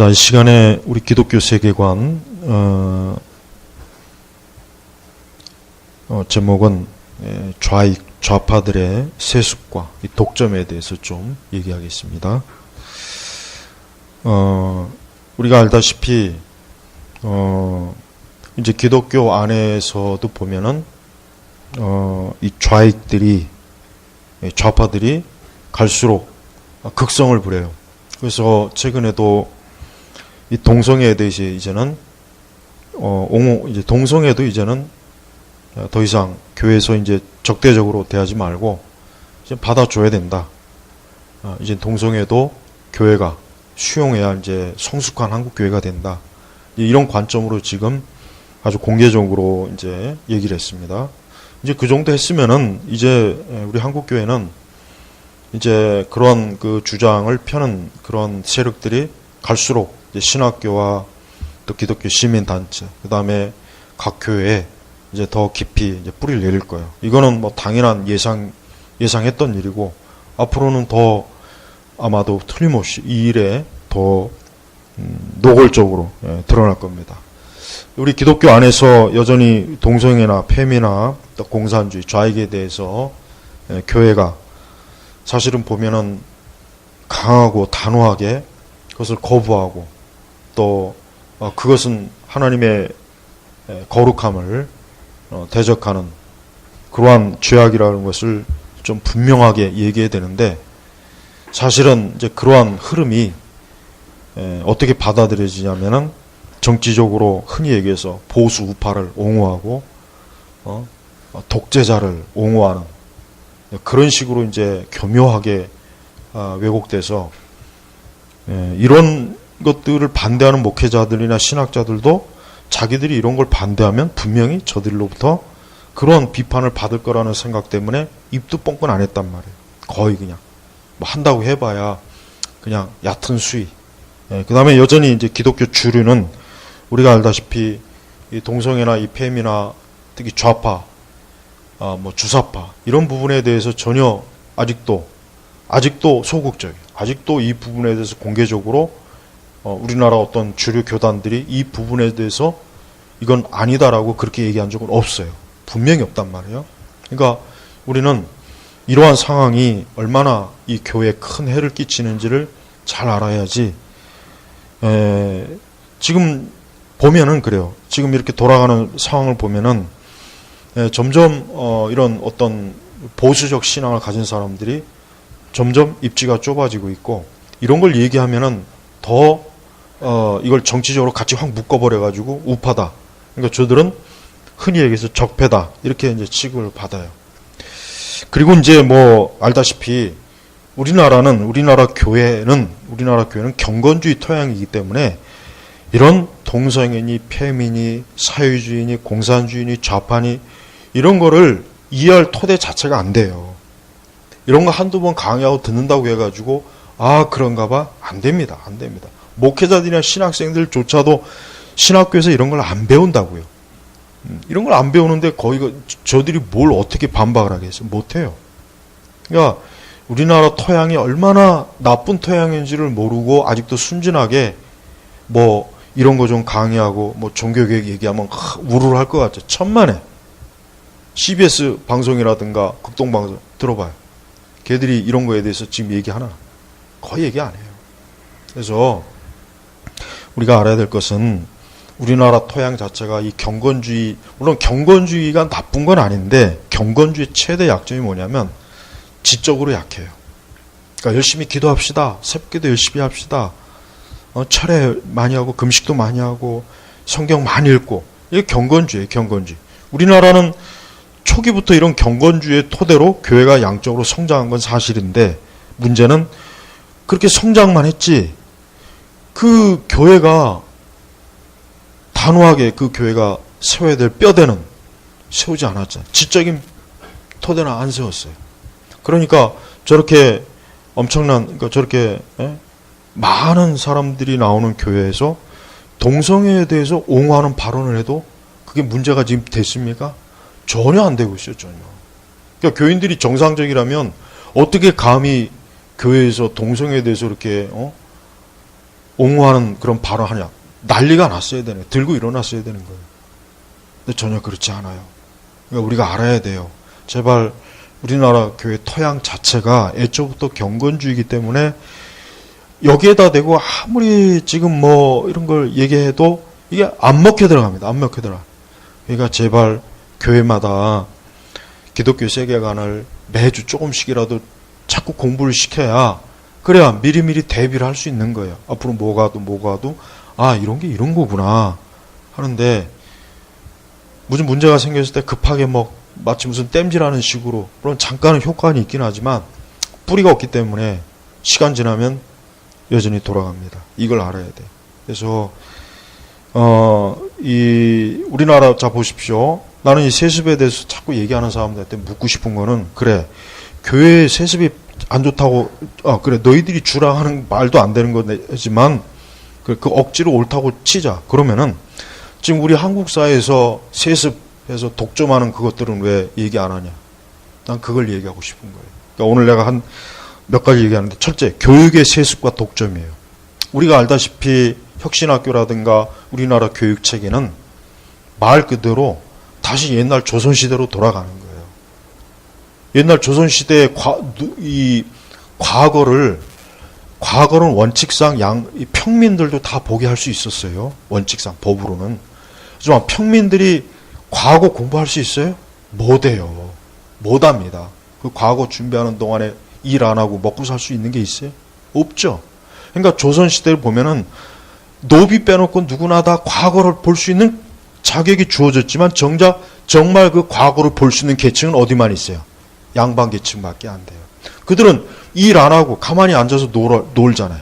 자, 이 시간에 우리 기독교 세계관, 어, 어, 제목은 에, 좌익, 좌파들의 세습과 이 독점에 대해서 좀 얘기하겠습니다. 어, 우리가 알다시피, 어, 이제 기독교 안에서도 보면은, 어, 이 좌익들이, 이 좌파들이 갈수록 극성을 부려요. 그래서 최근에도 이 동성애에 대해서 이제는 어 이제 동성애도 이제는 더 이상 교회에서 이제 적대적으로 대하지 말고 이제 받아줘야 된다. 어, 이제 동성애도 교회가 수용해야 이제 성숙한 한국 교회가 된다. 이런 관점으로 지금 아주 공개적으로 이제 얘기를 했습니다. 이제 그 정도 했으면은 이제 우리 한국 교회는 이제 그런 그 주장을 펴는 그런 세력들이 갈수록 신학교와 또 기독교 시민 단체 그 다음에 각 교회에 이제 더 깊이 이제 뿌리를 내릴 거예요. 이거는 뭐 당연한 예상 예상했던 일이고 앞으로는 더 아마도 틀림없이 이 일에 더 음, 노골적으로 예, 드러날 겁니다. 우리 기독교 안에서 여전히 동성애나 페미나 또 공산주의 좌익에 대해서 예, 교회가 사실은 보면은 강하고 단호하게 그것을 거부하고 또 어, 그것은 하나님의 에, 거룩함을 어, 대적하는 그러한 죄악이라는 것을 좀 분명하게 얘기해야 되는데 사실은 이제 그러한 흐름이 에, 어떻게 받아들여지냐면은 정치적으로 흔히 얘기해서 보수 우파를 옹호하고 어, 어, 독재자를 옹호하는 그런 식으로 이제 교묘하게 아, 왜곡돼서 예, 이런 것들을 반대하는 목회자들이나 신학자들도 자기들이 이런 걸 반대하면 분명히 저들로부터 그런 비판을 받을 거라는 생각 때문에 입도 뻥끗 안 했단 말이에요. 거의 그냥 뭐 한다고 해봐야 그냥 얕은 수위. 예, 그 다음에 여전히 이제 기독교 주류는 우리가 알다시피 이 동성애나 이 폐미나 특히 좌파, 아, 뭐 주사파 이런 부분에 대해서 전혀 아직도 아직도 소극적이에요. 아직도 이 부분에 대해서 공개적으로 어, 우리나라 어떤 주류 교단들이 이 부분에 대해서 이건 아니다라고 그렇게 얘기한 적은 없어요. 분명히 없단 말이에요. 그러니까 우리는 이러한 상황이 얼마나 이 교회에 큰 해를 끼치는지를 잘 알아야지. 에, 지금 보면은 그래요. 지금 이렇게 돌아가는 상황을 보면은 에, 점점 어, 이런 어떤 보수적 신앙을 가진 사람들이 점점 입지가 좁아지고 있고 이런 걸 얘기하면은 더 어, 이걸 정치적으로 같이 확 묶어버려 가지고 우파다. 그러니까 저들은 흔히 얘기해서 적폐다 이렇게 이제 취급을 받아요. 그리고 이제 뭐 알다시피 우리나라는 우리나라 교회는 우리나라 교회는 경건주의 토양이기 때문에 이런 동성애니 페미니 사회주의니 공산주의니 좌파니 이런 거를 이해할 토대 자체가 안 돼요. 이런 거 한두 번 강의하고 듣는다고 해가지고 아 그런가 봐 안 됩니다 안 됩니다 목회자들이나 신학생들조차도 신학교에서 이런 걸 안 배운다고요. 음, 이런 걸 안 배우는데 거의 그 저들이 뭘 어떻게 반박을 하겠어요 못해요. 그러니까 우리나라 토양이 얼마나 나쁜 토양인지를 모르고 아직도 순진하게 뭐 이런 거 좀 강의하고 뭐 종교개혁 얘기하면 우르르 할 것 같죠. 천만에. CBS 방송이라든가 극동방송 들어봐요. 걔들이 이런 거에 대해서 지금 얘기하나? 거의 얘기 안 해요. 그래서 우리가 알아야 될 것은 우리나라 토양 자체가 이 경건주의, 물론 경건주의가 나쁜 건 아닌데 경건주의 최대 약점이 뭐냐면 지적으로 약해요. 그러니까 열심히 기도합시다. 새벽기도 열심히 합시다. 어, 철회 많이 하고 금식도 많이 하고 성경 많이 읽고 이게 경건주의예요. 경건주의. 우리나라는 초기부터 이런 경건주의 토대로 교회가 양적으로 성장한 건 사실인데 문제는 그렇게 성장만 했지 그 교회가 단호하게 그 교회가 세워야 될 뼈대는 세우지 않았잖아요. 지적인 토대는 안 세웠어요. 그러니까 저렇게 엄청난 그러니까 저렇게 에? 많은 사람들이 나오는 교회에서 동성애에 대해서 옹호하는 발언을 해도 그게 문제가 지금 됐습니까? 전혀 안 되고 있어요, 전혀. 그러니까 교인들이 정상적이라면 어떻게 감히 교회에서 동성애에 대해서 이렇게 어? 옹호하는 그런 발언하냐 난리가 났어야 되는. 들고 일어났어야 되는 거예요. 근데 전혀 그렇지 않아요. 그러니까 우리가 알아야 돼요. 제발 우리나라 교회 토양 자체가 애초부터 경건주의이기 때문에 여기에다 대고 아무리 지금 뭐 이런 걸 얘기해도 이게 안 먹혀 들어갑니다. 안 먹혀 들어가. 그러니까 제발 교회마다 기독교 세계관을 매주 조금씩이라도 자꾸 공부를 시켜야 그래야 미리미리 대비를 할 수 있는 거예요. 앞으로 뭐가 도 뭐가 도 아, 이런 게 이런 거구나 하는데 무슨 문제가 생겼을 때 급하게 뭐 마치 무슨 땜질하는 식으로 물론 잠깐은 효과는 있긴 하지만 뿌리가 없기 때문에 시간 지나면 여전히 돌아갑니다. 이걸 알아야 돼. 그래서 어 이 우리나라 자 보십시오. 나는 이 세습에 대해서 자꾸 얘기하는 사람들한테 묻고 싶은 거는 그래 교회 세습이 안 좋다고 아 그래 너희들이 주라 하는 말도 안 되는 거지만 그, 그 억지로 옳다고 치자 그러면은 지금 우리 한국 사회에서 세습해서 독점하는 그것들은 왜 얘기 안 하냐? 난 그걸 얘기하고 싶은 거예요. 그러니까 오늘 내가 한 몇 가지 얘기하는데 첫째 교육의 세습과 독점이에요. 우리가 알다시피 혁신학교라든가 우리나라 교육 체계는 말 그대로 다시 옛날 조선 시대로 돌아가는 거예요. 옛날 조선 시대의 과, 이 과거를 과거는 원칙상 양이 평민들도 다 보게 할 수 있었어요. 원칙상 법으로는. 하지만 평민들이 과거 공부할 수 있어요? 못해요. 못합니다. 그 과거 준비하는 동안에 일 안 하고 먹고 살 수 있는 게 있어요? 없죠. 그러니까 조선 시대를 보면은 노비 빼놓고 누구나 다 과거를 볼 수 있는 자격이 주어졌지만 정작 정말 그 과거를 볼 수 있는 계층은 어디만 있어요? 양반 계층밖에 안 돼요. 그들은 일 안 하고 가만히 앉아서 놀, 놀잖아요.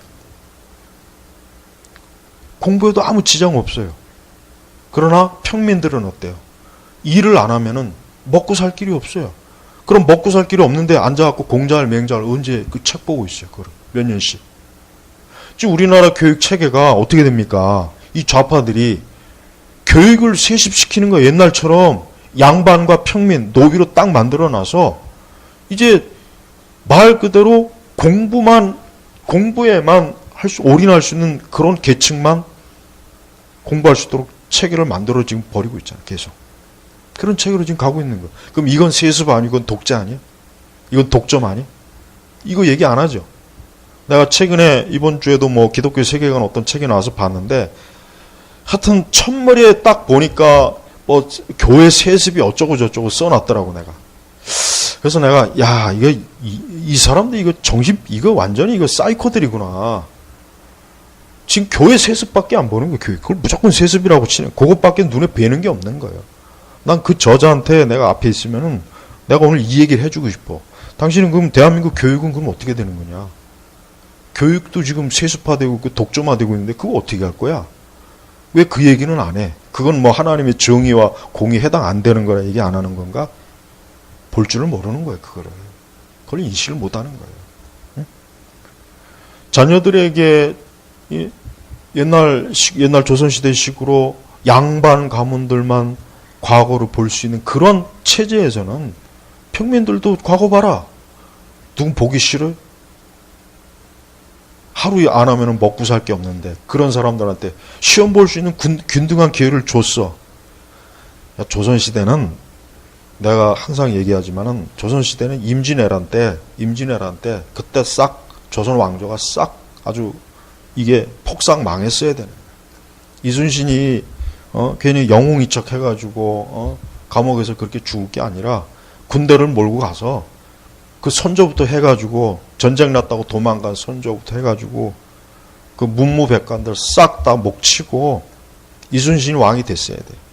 공부에도 아무 지장 없어요. 그러나 평민들은 어때요? 일을 안 하면은 먹고 살 길이 없어요. 그럼 먹고 살 길이 없는데 앉아갖고 공자할 맹자를 언제 그 책 보고 있어요. 그걸 몇 년씩. 지금 우리나라 교육 체계가 어떻게 됩니까? 이 좌파들이 교육을 세습시키는 거 옛날처럼 양반과 평민, 노비로 딱 만들어 놔서 이제 말 그대로 공부만 공부에만 할 수 올인할 수 있는 그런 계층만 공부할 수 있도록 체계를 만들어 지금 버리고 있잖아요. 계속 그런 체계로 지금 가고 있는 거. 그럼 이건 세습 아니고 이건 독재 아니야? 이건 독점 아니야? 이거 얘기 안 하죠. 내가 최근에 이번 주에도 뭐 기독교 세계관 어떤 책이 나와서 봤는데 하여튼 첫머리에 딱 보니까 뭐 교회 세습이 어쩌고 저쩌고 써놨더라고 내가. 그래서 내가 야 이거 이, 이 사람들 이거 정신 이거 완전히 이거 사이코들이구나. 지금 교회 세습밖에 안 보는 거예요. 교회 그걸 무조건 세습이라고 치는 그것밖에 눈에 뵈는 게 없는 거예요. 난 그 저자한테 내가 앞에 있으면은 내가 오늘 이 얘기를 해주고 싶어. 당신은 그럼 대한민국 교육은 그럼 어떻게 되는 거냐? 교육도 지금 세습화되고 그 독점화되고 있는데 그거 어떻게 할 거야? 왜 그 얘기는 안 해? 그건 뭐 하나님의 정의와 공이 해당 안 되는 거라 얘기 안 하는 건가? 볼 줄을 모르는 거예요, 그거를. 그걸 인식을 못 하는 거예요. 응? 자녀들에게 이 옛날 시- 옛날 조선시대식으로 양반 가문들만 과거를 볼 수 있는 그런 체제에서는 평민들도 과거 봐라. 누군 보기 싫어요? 하루 안 하면 먹고 살 게 없는데 그런 사람들한테 시험 볼 수 있는 균, 균등한 기회를 줬어. 야, 조선시대는 내가 항상 얘기하지만은 조선 시대는 임진왜란 때, 임진왜란 때 그때 싹 조선 왕조가 싹 아주 이게 폭삭 망했어야 되는 거예요. 이순신이 어, 괜히 영웅이척 해가지고 어, 감옥에서 그렇게 죽을 게 아니라 군대를 몰고 가서 그 선조부터 해가지고 전쟁 났다고 도망간 선조부터 해가지고 그 문무백관들 싹 다 목치고 이순신이 왕이 됐어야 돼.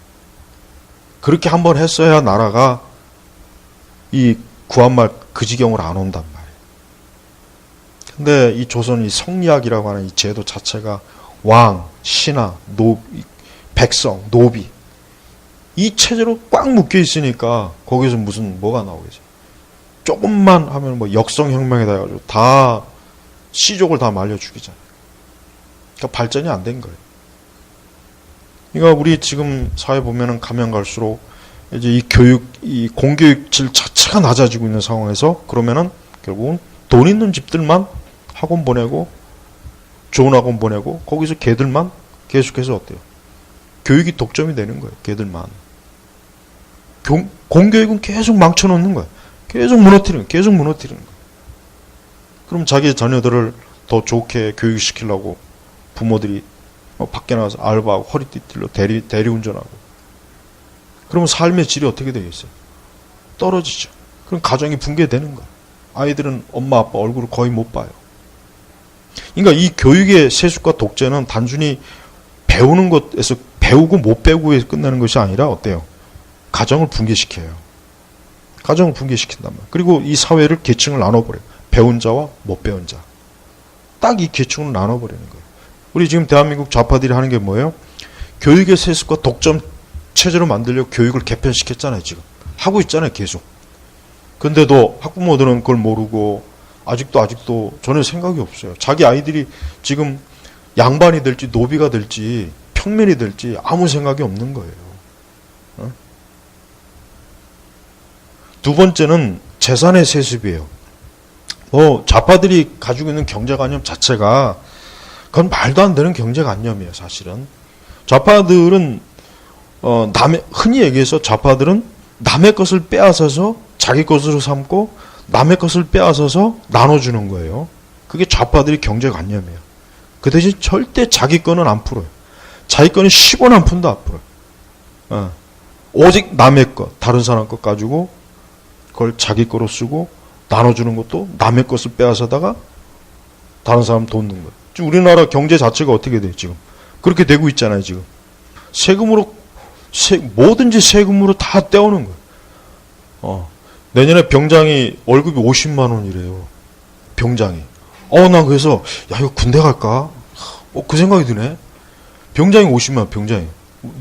그렇게 한번 했어야 나라가 이 구한말 그 지경으로 안 온단 말이에요. 근데 이 조선이 성리학이라고 하는 이 제도 자체가 왕, 신하, 노, 백성, 노비 이 체제로 꽉 묶여 있으니까 거기서 무슨 뭐가 나오겠어요. 조금만 하면 뭐 역성혁명에다 해가지고 다 시족을 다 말려 죽이잖아요. 그러니까 발전이 안 된 거예요. 그러니까 우리 지금 사회 보면은 가면 갈수록 이제 이 교육, 이 공교육 질 자체가 낮아지고 있는 상황에서 그러면은 결국은 돈 있는 집들만 학원 보내고 좋은 학원 보내고 거기서 걔들만 계속해서 어때요? 교육이 독점이 되는 거예요. 걔들만. 교- 공교육은 계속 망쳐놓는 거예요. 계속 무너뜨리는. 계속 무너뜨리는 거예요. 그럼 자기 자녀들을 더 좋게 교육시키려고 부모들이 어, 밖에 나가서 알바하고 허리띠 찔러 대리, 대리운전하고 그러면 삶의 질이 어떻게 되겠어요? 떨어지죠. 그럼 가정이 붕괴되는 거예요. 아이들은 엄마 아빠 얼굴을 거의 못 봐요. 그러니까 이 교육의 세습과 독재는 단순히 배우는 것에서 배우고 못 배우고에 끝나는 것이 아니라 어때요? 가정을 붕괴시켜요. 가정을 붕괴시킨단 말이에요. 그리고 이 사회를 계층을 나눠버려요. 배운 자와 못 배운 자. 딱 이 계층을 나눠버리는 거예요. 우리 지금 대한민국 좌파들이 하는 게 뭐예요? 교육의 세습과 독점 체제로 만들려고 교육을 개편시켰잖아요, 지금. 하고 있잖아요, 계속. 근데도 학부모들은 그걸 모르고 아직도 아직도 전혀 생각이 없어요. 자기 아이들이 지금 양반이 될지 노비가 될지 평면이 될지 아무 생각이 없는 거예요. 어? 두 번째는 재산의 세습이에요. 뭐 좌파들이 가지고 있는 경제관념 자체가 그건 말도 안 되는 경제관념이에요, 사실은. 좌파들은 어 남의 흔히 얘기해서 좌파들은 남의 것을 빼앗아서 자기 것으로 삼고 남의 것을 빼앗아서 나눠주는 거예요. 그게 좌파들의 경제관념이에요. 그 대신 절대 자기 거는 안 풀어요. 자기 거는 10원 한 푼도 안 풀어요. 어. 오직 남의 것, 다른 사람 것 가지고 그걸 자기 거로 쓰고 나눠주는 것도 남의 것을 빼앗아다가 다른 사람 돈 넣는 거예요. 지금 우리나라 경제 자체가 어떻게 돼요, 지금? 그렇게 되고 있잖아요, 지금. 세금으로, 세, 뭐든지 세금으로 다 떼오는 거예요. 어. 내년에 병장이 월급이 50만 원이래요. 병장이. 어, 난 그래서, 야, 이거 군대 갈까? 어, 그 생각이 드네. 병장이 50만 원, 병장이.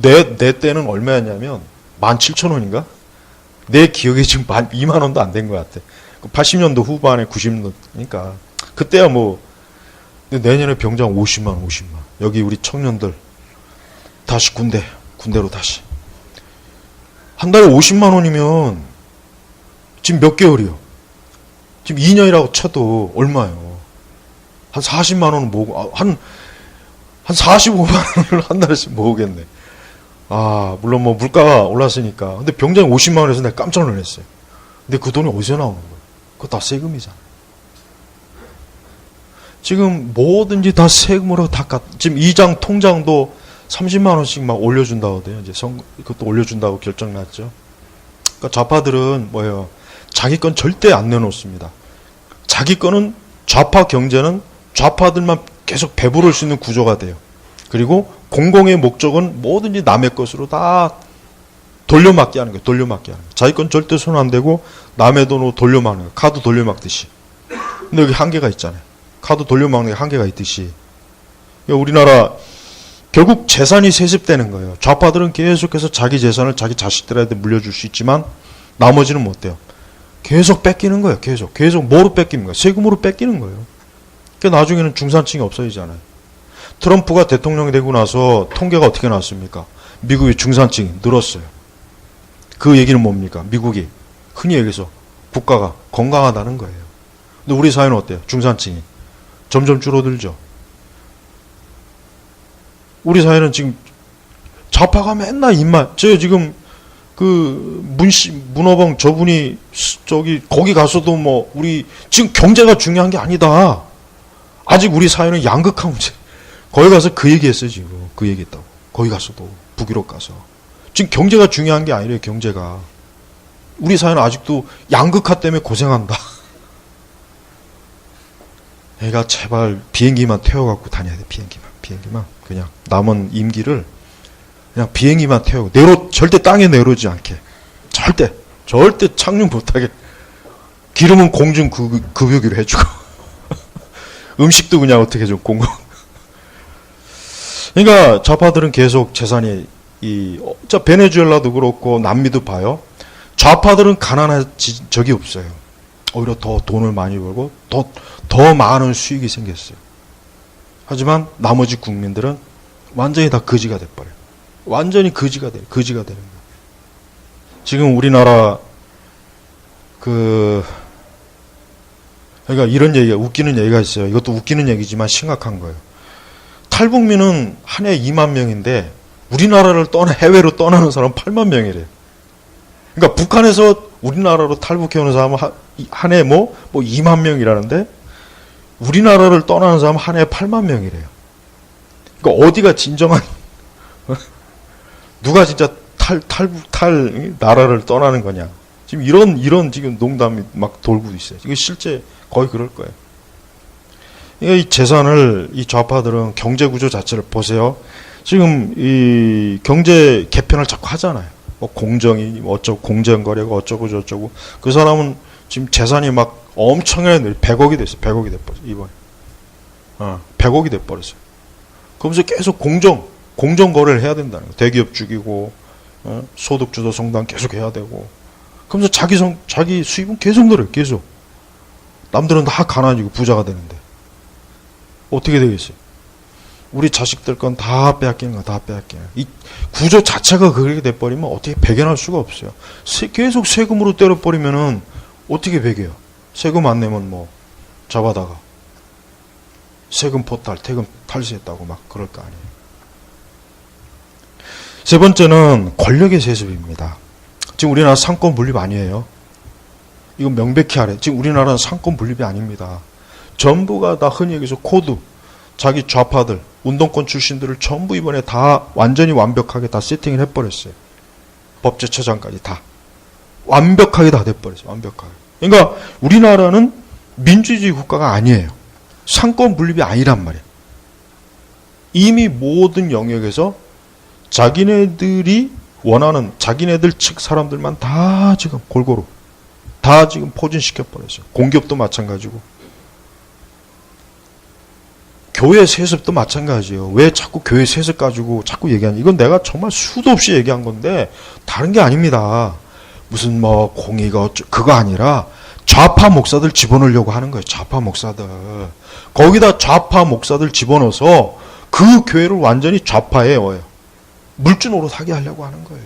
내, 내 때는 얼마였냐면, 17,000원인가? 내 기억에 지금 만 2만 원도 안 된 것 같아. 80년도 후반에 90년도니까. 그때야 뭐, 근데 내년에 병장 50만 원, 50만 원. 여기 우리 청년들, 다시 군대, 군대로 다시. 한 달에 50만 원이면, 지금 몇 개월이요? 지금 2년이라고 쳐도 얼마예요? 한 40만 원은 모으고, 아, 한, 한 45만 원을 한 달씩 모으겠네. 아, 물론 뭐 물가가 올랐으니까. 근데 병장이 50만 원에서 내가 깜짝 놀랐어요. 근데 그 돈이 어디서 나오는 거예요? 그거 다 세금이잖아. 지금 뭐든지 다 세금으로 다 깎, 지금 이장 통장도 30만 원씩 막 올려준다고 돼요. 이제 선, 그것도 올려준다고 결정 났죠. 그러니까 좌파들은 뭐예요? 자기 건 절대 안 내놓습니다. 자기 거는 좌파 경제는 좌파들만 계속 배부를 수 있는 구조가 돼요. 그리고 공공의 목적은 뭐든지 남의 것으로 다 돌려막기 하는 거예요. 돌려막기 하는 거예요. 자기 건 절대 손 안 대고 남의 돈으로 돌려막는 거예요. 카드 돌려막듯이. 근데 여기 한계가 있잖아요. 카드 돌려막는 게 한계가 있듯이. 우리나라 결국 재산이 세습되는 거예요. 좌파들은 계속해서 자기 재산을 자기 자식들한테 물려줄 수 있지만 나머지는 못 돼요. 계속 뺏기는 거예요. 계속. 계속 뭐로 뺏기는 거예요? 세금으로 뺏기는 거예요. 그러니까 나중에는 중산층이 없어지잖아요. 트럼프가 대통령이 되고 나서 통계가 어떻게 나왔습니까? 미국의 중산층이 늘었어요. 그 얘기는 뭡니까? 미국이 흔히 얘기해서 국가가 건강하다는 거예요. 근데 우리 사회는 어때요? 중산층이 점점 줄어들죠. 우리 사회는 지금 좌파가 맨날 입만 저 지금 그 문씨 문어봉 저분이 수- 저기 거기 가서도 뭐 우리 지금 경제가 중요한 게 아니다. 아직 우리 사회는 양극화 문제. 거기 가서 그 얘기했어요 지금 그 얘기했다고. 거기 가서도 북유럽 가서 지금 경제가 중요한 게 아니래요 경제가. 우리 사회는 아직도 양극화 때문에 고생한다. 애가 제발 비행기만 태워갖고 다녀야 돼 비행기만. 비행기만. 그냥 남은 임기를 그냥 비행기만 태우고. 내로 절대 땅에 내려오지 않게. 절대. 절대 착륙 못하게. 기름은 공중 급- 급유기로 해주고. 음식도 그냥 어떻게 좀 공공 그러니까 좌파들은 계속 재산이 이 어, 저 베네수엘라도 그렇고 남미도 봐요. 좌파들은 가난한 지- 적이 없어요 오히려 더 돈을 많이 벌고 더, 더 많은 수익이 생겼어요 하지만 나머지 국민들은 완전히 다 거지가 돼버려요 완전히 거지가 돼, 거지가 되는 거예요. 지금 우리나라 그 그러니까 이런 얘기가 웃기는 얘기가 있어요. 이것도 웃기는 얘기지만 심각한 거예요. 탈북민은 한 해 2만 명인데 우리나라를 떠나 해외로 떠나는 사람 8만 명이래요. 그러니까 북한에서 우리나라로 탈북해 오는 사람은 한해 뭐, 뭐 2만 명이라는데 우리나라를 떠나는 사람 한해 8만 명이래요. 그러니까 어디가 진정한 누가 진짜 탈, 탈, 탈 나라를 떠나는 거냐. 지금 이런, 이런 지금 농담이 막 돌고 있어요. 이거 실제 거의 그럴 거예요. 그러니까 이 재산을 이 좌파들은 경제 구조 자체를 보세요. 지금 이 경제 개편을 자꾸 하잖아요. 뭐 공정이 뭐 어쩌고 공정거래가 어쩌고 저쩌고 그 사람은 지금 재산이 막 엄청나게 늘 100억이 됐어요. 100억이 돼버렸어요. 이번에. 어, 100억이 돼버렸어요. 그러면서 계속 공정, 공정 거래를 해야 된다는 거예요. 대기업 죽이고 어, 소득 주도 성당 계속 해야 되고 그러면서 자기 성 자기 수입은 계속 늘어요. 계속. 남들은 다 가난해지고 부자가 되는데 어떻게 되겠어요? 우리 자식들 건 다 빼앗기는 거 다 빼앗기는 이 구조 자체가 그렇게 돼버리면 어떻게 배견할 수가 없어요. 세- 계속 세금으로 때려버리면은 어떻게 배겨요? 세금 안 내면 뭐 잡아다가 세금 포탈, 태금 탈세했다고 막 그럴 거 아니에요. 세 번째는 권력의 세습입니다. 지금 우리나라 상권 분립 아니에요. 이건 명백히 하래. 지금 우리나라는 상권 분립이 아닙니다. 전부가 다 흔히 여기서 코드, 자기 좌파들, 운동권 출신들을 전부 이번에 다 완전히 완벽하게 다 세팅을 해버렸어요. 법제처장까지 다. 완벽하게 다 돼버렸어요. 완벽하게. 그러니까 우리나라는 민주주의 국가가 아니에요. 상권 분립이 아니란 말이에요. 이미 모든 영역에서 자기네들이 원하는 자기네들 측 사람들만 다 지금 골고루 다 지금 포진시켜버렸어요. 공기업도 마찬가지고. 교회 세습도 마찬가지예요. 왜 자꾸 교회 세습 가지고 자꾸 얘기하냐. 이건 내가 정말 수도 없이 얘기한 건데 다른 게 아닙니다. 무슨 뭐 공의가 어쩌 그거 아니라 좌파 목사들 집어넣으려고 하는 거예요. 좌파 목사들. 거기다 좌파 목사들 집어넣어서 그 교회를 완전히 좌파에 어요. 물주 노릇하게 하려고 하는 거예요.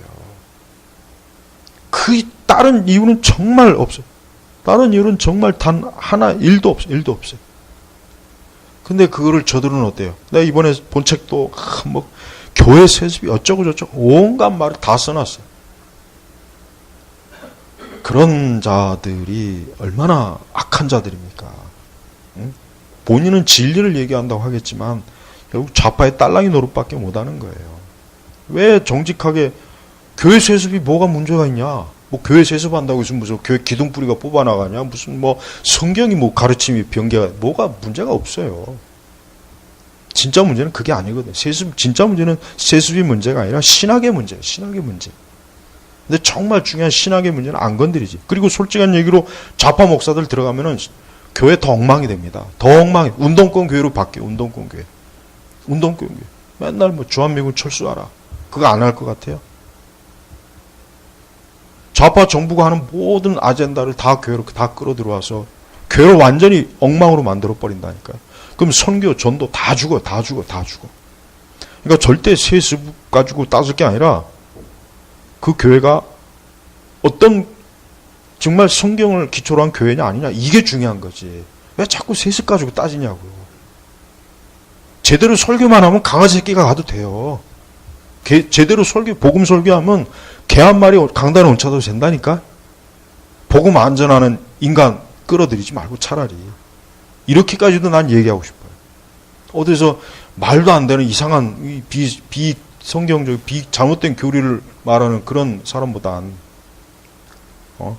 그 다른 이유는 정말 없어요. 다른 이유는 정말 단 하나 일도 없어요. 일도 없어요. 근데 그거를 저들은 어때요? 내가 이번에 본 책도 아, 뭐 교회 세습이 어쩌고 저쩌고 온갖 말을 다 써놨어요. 그런 자들이 얼마나 악한 자들입니까? 응? 본인은 진리를 얘기한다고 하겠지만 결국 좌파의 딸랑이 노릇밖에 못하는 거예요. 왜 정직하게 교회 세습이 뭐가 문제가 있냐? 뭐 교회 세습한다고 해서 무슨 교회 기둥뿌리가 뽑아나가냐? 무슨 뭐 성경이 뭐 가르침이 변개가 뭐가 문제가 없어요. 진짜 문제는 그게 아니거든. 세습 진짜 문제는 세습이 문제가 아니라 신학의 문제예요. 신학의 문제. 근데 정말 중요한 신학의 문제는 안 건드리지. 그리고 솔직한 얘기로 좌파 목사들 들어가면은 교회 더 엉망이 됩니다. 더 엉망이. 운동권 교회로 바뀌어. 운동권 교회. 운동권 교회. 맨날 뭐 주한미군 철수하라. 그거 안 할 것 같아요. 좌파 정부가 하는 모든 아젠다를 다 교회로 다 끌어들어와서 교회를 완전히 엉망으로 만들어 버린다니까요. 그럼 선교, 전도 다 죽어, 다 죽어, 다 죽어. 그러니까 절대 세습 가지고 따질 게 아니라 그 교회가 어떤 정말 성경을 기초로 한 교회냐 아니냐 이게 중요한 거지. 왜 자꾸 세습 가지고 따지냐고. 제대로 설교만 하면 강아지 새끼가 가도 돼요. 개- 제대로 설교, 복음 설교하면 개 한 마리 강단에 얹혀도 된다니까? 복음 안전하는 인간 끌어들이지 말고 차라리. 이렇게까지도 난 얘기하고 싶어요. 어디서 말도 안 되는 이상한 이 비, 비 성경적, 비, 잘못된 교리를 말하는 그런 사람보단, 어?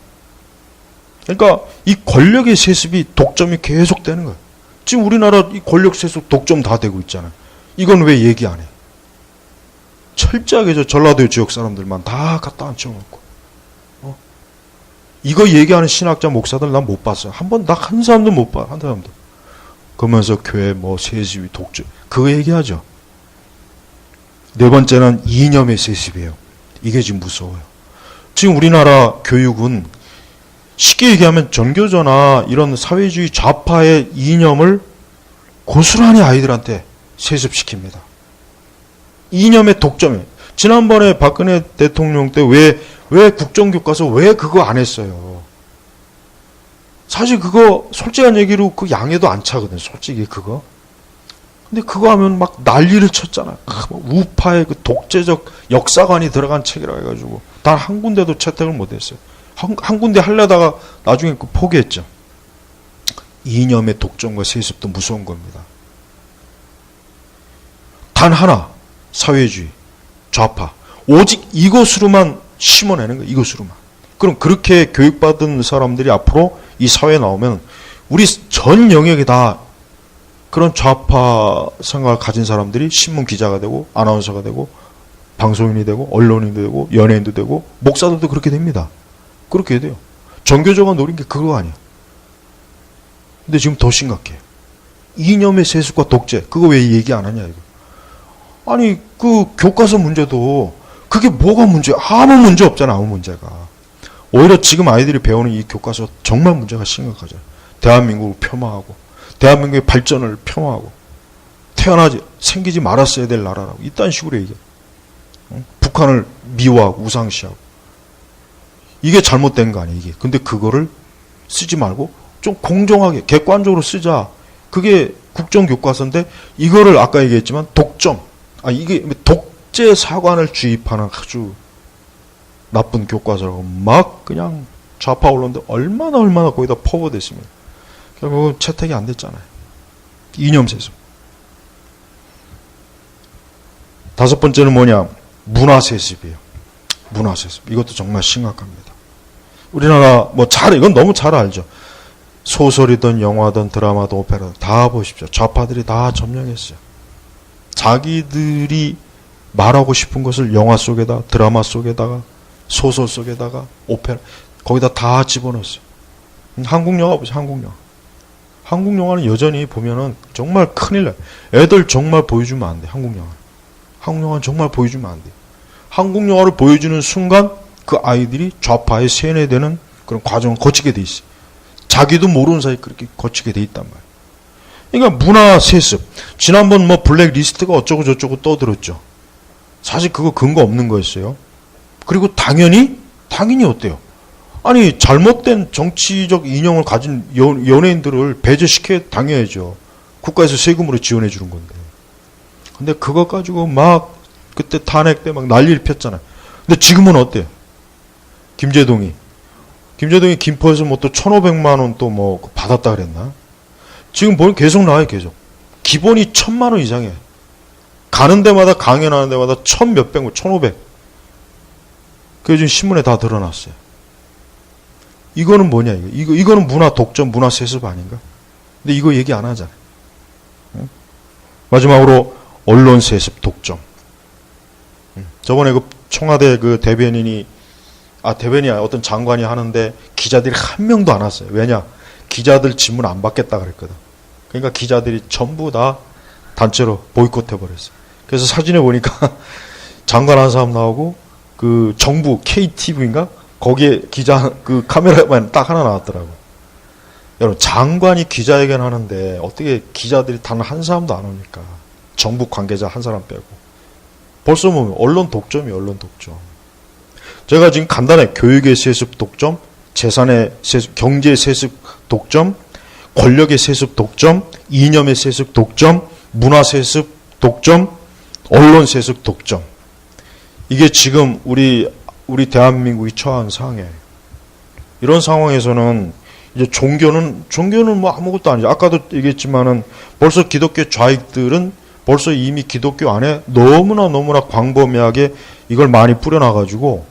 그러니까 이 권력의 세습이 독점이 계속되는 거예요. 지금 우리나라 이 권력 세습 독점 다 되고 있잖아요. 이건 왜 얘기 안 해? 철저하게 저 전라도 지역 사람들만 다 갖다 앉혀놓고, 어? 이거 얘기하는 신학자 목사들 난 못 봤어요. 한 번, 나 한 사람도 못 봐, 한 사람도. 그러면서 교회 뭐 세습이 독점, 그거 얘기하죠. 네 번째는 이념의 세습이에요. 이게 지금 무서워요. 지금 우리나라 교육은 쉽게 얘기하면 전교조나 이런 사회주의 좌파의 이념을 고스란히 아이들한테 세습시킵니다. 이념의 독점에 지난번에 박근혜 대통령 때 왜 왜 국정교과서 왜 그거 안 했어요? 사실 그거 솔직한 얘기로 그 양에도 안 차거든. 솔직히 그거 근데 그거 하면 막 난리를 쳤잖아. 아, 뭐 우파의 그 독재적 역사관이 들어간 책이라 해가지고 단 한 군데도 채택을 못했어요. 한, 한 군데 하려다가 나중에 그 포기했죠. 이념의 독점과 세습도 무서운 겁니다. 단 하나 사회주의, 좌파 오직 이것으로만 심어내는 거예요. 이것으로만. 그럼 그렇게 교육받은 사람들이 앞으로 이 사회에 나오면 우리 전 영역에 다 그런 좌파 생각을 가진 사람들이 신문 기자가 되고 아나운서가 되고 방송인이 되고 언론인이 되고 연예인도 되고 목사들도 그렇게 됩니다. 그렇게 돼요. 정교조가 노린 게 그거 아니야. 근데 지금 더 심각해. 이념의 세습과 독재. 그거 왜 얘기 안 하냐 이거. 아니 그 교과서 문제도 그게 뭐가 문제? 아무 문제 없잖아 아무 문제가. 오히려 지금 아이들이 배우는 이 교과서 정말 문제가 심각하죠. 대한민국을 폄하하고 대한민국의 발전을 폄하하고 태어나지 생기지 말았어야 될 나라라고 이딴 식으로 얘기해. 어? 북한을 미워하고 우상시하고 이게 잘못된 거 아니야 이게. 근데 그거를 쓰지 말고 좀 공정하게 객관적으로 쓰자. 그게 국정교과서인데 이거를 아까 얘기했지만 독점. 아 이게 독재 사관을 주입하는 아주 나쁜 교과서라고 막 그냥 좌파 언론들 얼마나 얼마나 거기다 퍼부됐습니다. 결국은 채택이 안 됐잖아요. 이념 세습. 다섯 번째는 뭐냐? 문화 세습이에요. 문화 세습. 이것도 정말 심각합니다. 우리나라 뭐 잘 이건 너무 잘 알죠. 소설이든 영화든 드라마든 오페라든 다 보십시오. 좌파들이 다 점령했어요. 자기들이 말하고 싶은 것을 영화 속에다 드라마 속에다가 소설 속에다가 오페라 거기다 다 집어넣었어요. 한국 영화 보세요. 한국 영화. 한국 영화는 여전히 보면은 정말 큰일 나요. 애들 정말 보여주면 안 돼. 한국 영화. 한국 영화는 정말 보여주면 안 돼. 한국 영화를 보여주는 순간 그 아이들이 좌파에 세뇌되는 그런 과정을 거치게 돼 있어요. 자기도 모르는 사이 그렇게 거치게 돼 있단 말이에요. 그러니까 문화 세습. 지난번 뭐 블랙 리스트가 어쩌고 저쩌고 떠들었죠. 사실 그거 근거 없는 거였어요. 그리고 당연히 당연히 어때요? 아니 잘못된 정치적 인형을 가진 연, 연예인들을 배제시켜 당해야죠. 국가에서 세금으로 지원해 주는 건데. 근데 그거 가지고 막 그때 탄핵 때 막 난리를 폈잖아요. 근데 지금은 어때요? 김재동이 김재동이 김포에서 뭐 또 1,500만 원 또 뭐 받았다 그랬나? 지금 보면 계속 나와요, 계속. 기본이 천만 원 이상이에요. 가는 데마다 강연하는 데마다 천 몇백, 뭐 천오백. 그게 지금 신문에 다 드러났어요. 이거는 뭐냐 이거. 이거 이거는 문화 독점, 문화 세습 아닌가? 근데 이거 얘기 안 하잖아요. 응? 마지막으로 언론 세습 독점. 응. 저번에 그 청와대 그 대변인이 아 대변이 어떤 장관이 하는데 기자들이 한 명도 안 왔어요. 왜냐? 기자들 질문 안 받겠다 그랬거든. 그러니까 기자들이 전부 다 단체로 보이콧해 버렸어요. 그래서 사진에 보니까 장관 한 사람 나오고 그 정부 KTV인가 거기에 기자 그 카메라만 딱 하나 나왔더라고. 여러분 장관이 기자회견 하는데 어떻게 기자들이 단 한 사람도 안 옵니까? 정부 관계자 한 사람 빼고. 벌써 보면 언론 독점이 언론 독점. 제가 지금 간단해 교육의 세습 독점, 재산의 세습, 경제 세습 독점, 권력의 세습 독점, 이념의 세습 독점, 문화 세습 독점, 언론 세습 독점. 이게 지금 우리 우리 대한민국이 처한 상황이에요. 이런 상황에서는 이제 종교는 종교는 뭐 아무것도 아니죠. 아까도 얘기했지만은 벌써 기독교 좌익들은 벌써 이미 기독교 안에 너무나 너무나 광범위하게 이걸 많이 뿌려놔가지고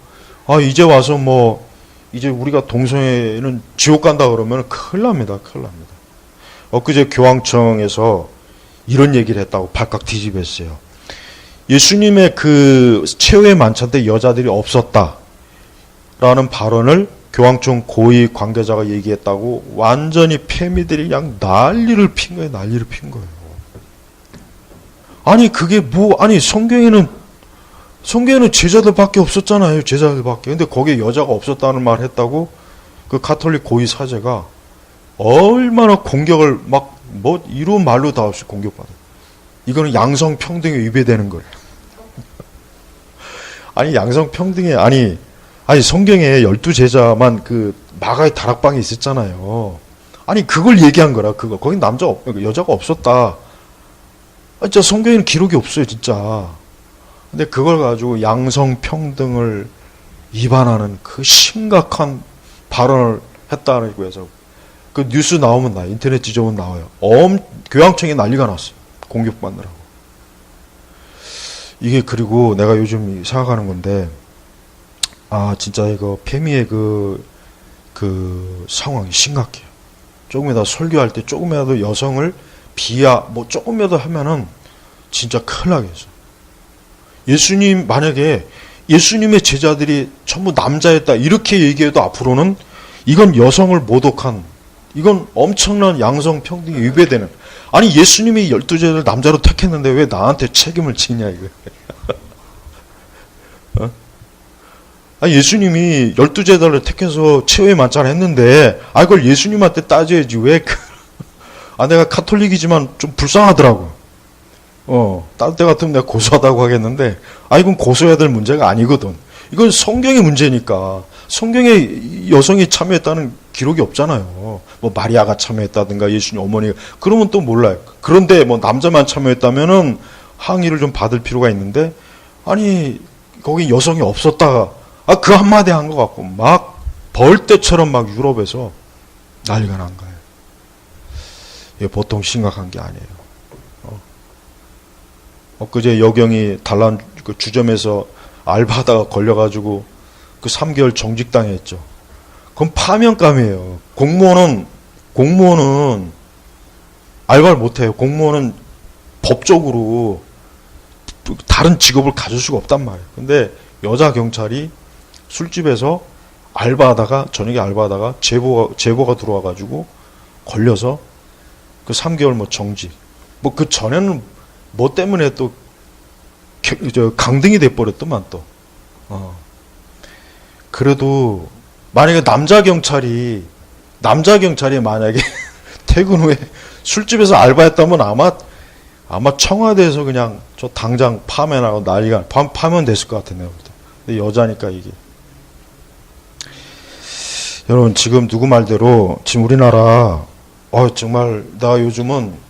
아 이제 와서 뭐 이제 우리가 동성애는 지옥 간다 그러면 큰일 납니다. 큰일 납니다. 엊그제 교황청에서 이런 얘기를 했다고 발칵 뒤집었어요. 예수님의 그 최후의 만찬 때 여자들이 없었다. 라는 발언을 교황청 고위 관계자가 얘기했다고 완전히 패미들이 그냥 난리를 핀 거예요. 난리를 핀 거예요. 아니 그게 뭐 아니 성경에는 성경에는 제자들밖에 없었잖아요. 제자들밖에. 근데 거기에 여자가 없었다는 말 했다고 그 가톨릭 고위 사제가 얼마나 공격을 막 뭐 이루 말로 다 없이 공격받아. 이거는 양성 평등에 위배되는 거예요. 아니 양성 평등에 아니 아니 성경에 열두 제자만 그 마가의 다락방에 있었잖아요. 아니 그걸 얘기한 거라 그거 거기 남자 없 여자가 없었다. 아, 진짜 성경에는 기록이 없어요, 진짜. 근데 그걸 가지고 양성 평등을 위반하는 그 심각한 발언을 했다는 거에서 그 뉴스 나오면 나 인터넷 지져보면 나와요. 엄 교황청에 난리가 났어요. 공격받느라고. 이게 그리고 내가 요즘 생각하는 건데 아 진짜 이거 페미의 그, 그 상황이 심각해요. 조금이라도 설교할 때 조금이라도 여성을 비하 뭐 조금이라도 하면은 진짜 큰일 나겠어. 예수님 만약에 예수님의 제자들이 전부 남자였다 이렇게 얘기해도 앞으로는 이건 여성을 모독한 이건 엄청난 양성 평등이 위배되는 아니 예수님이 열두 제자를 남자로 택했는데 왜 나한테 책임을 지냐 이거. 어? 아니 예수님이 열두 제자를 택해서 최후의 만찬을 했는데 아 그걸 예수님한테 따져야지 왜 그, 아 내가 카톨릭이지만 좀 불쌍하더라고. 어, 딴때 같으면 내가 고소하다고 하겠는데, 아, 이건 고소해야 될 문제가 아니거든. 이건 성경의 문제니까. 성경에 여성이 참여했다는 기록이 없잖아요. 뭐, 마리아가 참여했다든가, 예수님 어머니가. 그러면 또 몰라요. 그런데 뭐, 남자만 참여했다면은 항의를 좀 받을 필요가 있는데, 아니, 거기 여성이 없었다가, 아, 그 한마디 한 것 같고, 막, 벌떼처럼 막 유럽에서 난리가 난 거예요. 이게 보통 심각한 게 아니에요. 엊그제 여경이 단란 그 주점에서 알바하다가 걸려가지고 그 3개월 정직당했죠. 그건 파면감이에요. 공무원은 공무원은 알바를 못해요. 공무원은 법적으로 다른 직업을 가질 수가 없단 말이에요. 근데 여자 경찰이 술집에서 알바하다가 저녁에 알바하다가 제보가 제보가 들어와가지고 걸려서 그 3개월 뭐 정직. 뭐 그 전에는 뭐 때문에 또 강등이 돼 버렸더만 또. 어. 그래도 만약에 남자 경찰이 남자 경찰이 만약에 퇴근 후에 술집에서 알바했다면 아마 아마 청와대에서 그냥 저 당장 파면하고 난리가 파, 파면됐을 것 같은데요. 근데 여자니까 이게 여러분 지금 누구 말대로 지금 우리나라 어 정말 나 요즘은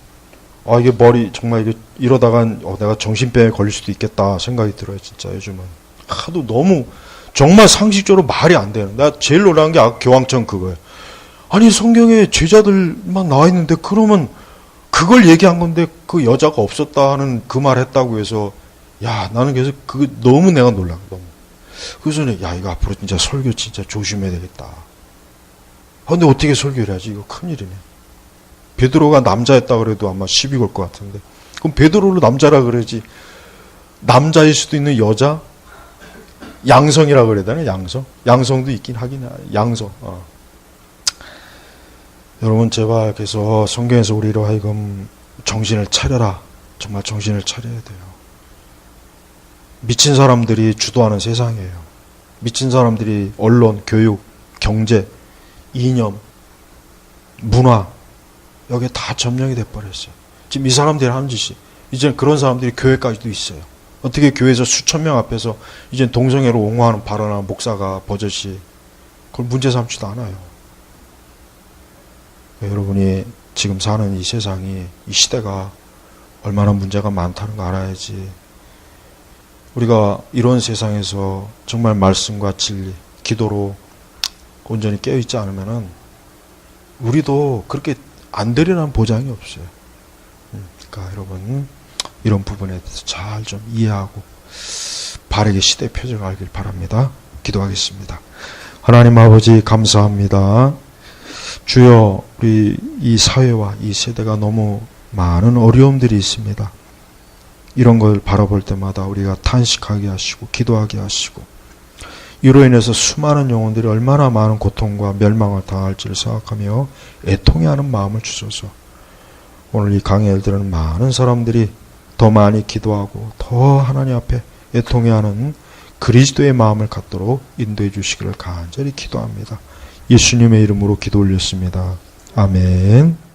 아 이게 머리 정말 이게 이러다간 어, 내가 정신병에 걸릴 수도 있겠다 생각이 들어요 진짜 요즘은. 하도 너무 정말 상식적으로 말이 안 되는 나 제일 놀라운 게 아까 교황청 그거예요. 아니 성경에 제자들만 나와 있는데 그러면 그걸 얘기한 건데 그 여자가 없었다 하는 그 말 했다고 해서 야 나는 그래서 그거 너무 내가 놀라 너무. 그래서 야 이거 앞으로 진짜 설교 진짜 조심해야 되겠다. 아, 근데 어떻게 설교를 하지? 이거 큰일이네 베드로가 남자였다 그래도 아마 시비 걸 것 같은데. 그럼 베드로를 남자라 그러지. 남자일 수도 있는 여자? 양성이라 그래야 되나? 양성? 양성도 있긴 하긴 해. 양성. 어. 여러분 제발 그래서 성경에서 우리로 하여금 정신을 차려라. 정말 정신을 차려야 돼요. 미친 사람들이 주도하는 세상이에요. 미친 사람들이 언론, 교육, 경제, 이념, 문화 여기에 다 점령이 돼버렸어요. 지금 이 사람들이 하는 짓이 이제 그런 사람들이 교회까지도 있어요. 어떻게 교회에서 수천 명 앞에서 이제 동성애로 옹호하는 발언하는 목사가 버젓이 그걸 문제 삼지도 않아요. 여러분이 지금 사는 이 세상이 이 시대가 얼마나 문제가 많다는 거 알아야지. 우리가 이런 세상에서 정말 말씀과 진리, 기도로 온전히 깨어 있지 않으면은 우리도 그렇게 안 되리라는 보장이 없어요. 음, 그러니까 여러분 이런 부분에 대해서 잘 좀 이해하고 바르게 시대 표정하길 바랍니다. 기도하겠습니다. 하나님 아버지 감사합니다. 주여 우리 이 사회와 이 세대가 너무 많은 어려움들이 있습니다. 이런 걸 바라볼 때마다 우리가 탄식하게 하시고 기도하게 하시고 이로 인해서 수많은 영혼들이 얼마나 많은 고통과 멸망을 당할지를 생각하며 애통해하는 마음을 주소서. 오늘 이 강의를 들은 많은 사람들이 더 많이 기도하고 더 하나님 앞에 애통해하는 그리스도의 마음을 갖도록 인도해 주시기를 간절히 기도합니다. 예수님의 이름으로 기도 올렸습니다. 아멘.